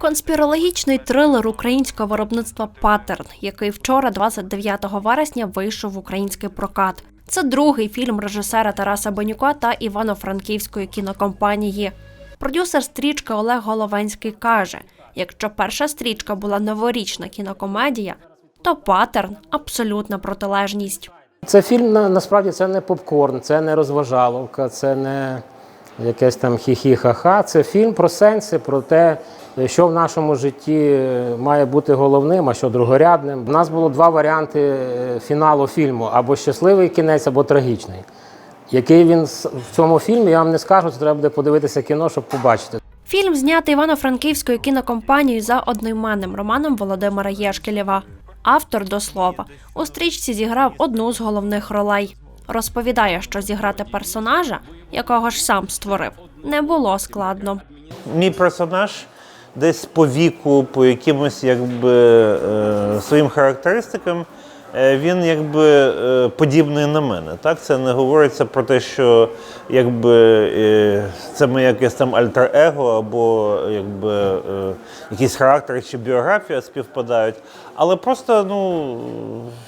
Конспірологічний трилер українського виробництва Паттерн, який вчора, 29 вересня, вийшов в український прокат. Це другий фільм режисера Тараса Бенюка та Івано-Франківської кінокомпанії. Продюсер стрічки Олег Головенський каже: якщо перша стрічка була новорічна кінокомедія, то паттерн абсолютна протилежність. Це фільм на, насправді це не попкорн, це не розважаловка, це не якесь там хі-хі-ха-ха. Це фільм про сенси, про те, що в нашому житті має бути головним, а що другорядним. У нас було два варіанти е, фіналу фільму: або щасливий кінець, або трагічний. Який він в цьому фільмі, я вам не скажу, це треба буде подивитися кіно, щоб побачити. Фільм знятий Івано-Франківською кінокомпанією за одноіменним романом Володимира Єшкелєва. Автор до слова у стрічці зіграв одну з головних ролей. Розповідає, що зіграти персонажа, якого ж сам створив, не було складно. Мій персонаж десь по віку, по якимось якби е, своїм характеристикам, е, він якби е, подібний на мене. Так, це не говориться про те, що якби це моє якесь там альтер-его або якби якийсь характер чи біографія співпадають. Але просто ну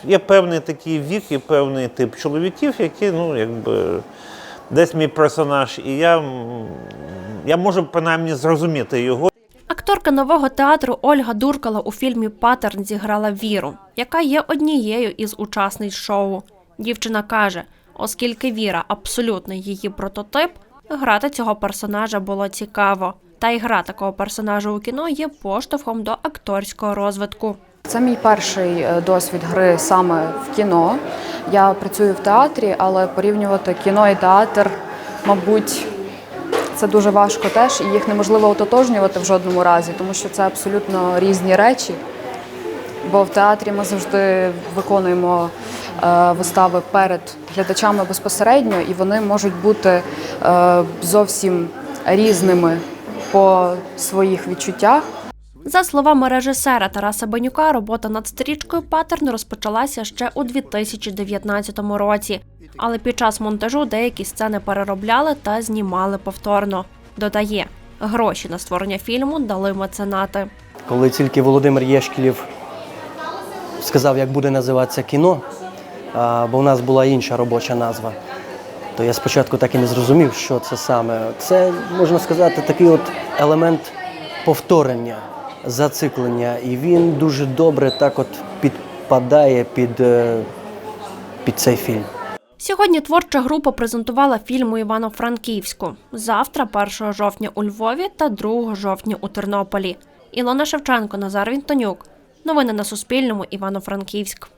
є певний такий вік і певний тип чоловіків, які ну якби. Десь мій персонаж, і я, я можу принаймні зрозуміти його. Акторка нового театру Ольга Дуркала у фільмі Паттерн зіграла Віру, яка є однією із учасниць шоу. Дівчина каже, оскільки Віра абсолютно її прототип, грати цього персонажа було цікаво. Та й гра такого персонажа у кіно є поштовхом до акторського розвитку. Це мій перший е, досвід гри саме в кіно. Я працюю в театрі, але порівнювати кіно і театр, мабуть, це дуже важко теж, і їх неможливо ототожнювати в жодному разі, тому що це абсолютно різні речі. Бо в театрі ми завжди виконуємо е, вистави перед глядачами безпосередньо, і вони можуть бути е, зовсім різними по своїх відчуттях. За словами режисера Тараса Бенюка, робота над стрічкою Паттерн розпочалася ще у 2019 році, але під час монтажу деякі сцени переробляли та знімали повторно. Додає, гроші на створення фільму дали меценати. Коли тільки Володимир Єшкілів сказав, як буде називатися кіно, бо у нас була інша робоча назва, то я спочатку так і не зрозумів, що це саме. Це, можна сказати, такий от елемент повторення, зациклення. І він дуже добре так от підпадає під, е, під цей фільм. Сьогодні творча група презентувала фільм у Івано-Франківську. Завтра, 1 жовтня у Львові та 2 жовтня у Тернополі. Ілона Шевченко, Назар Вінтонюк. Новини на Суспільному. Івано-Франківськ.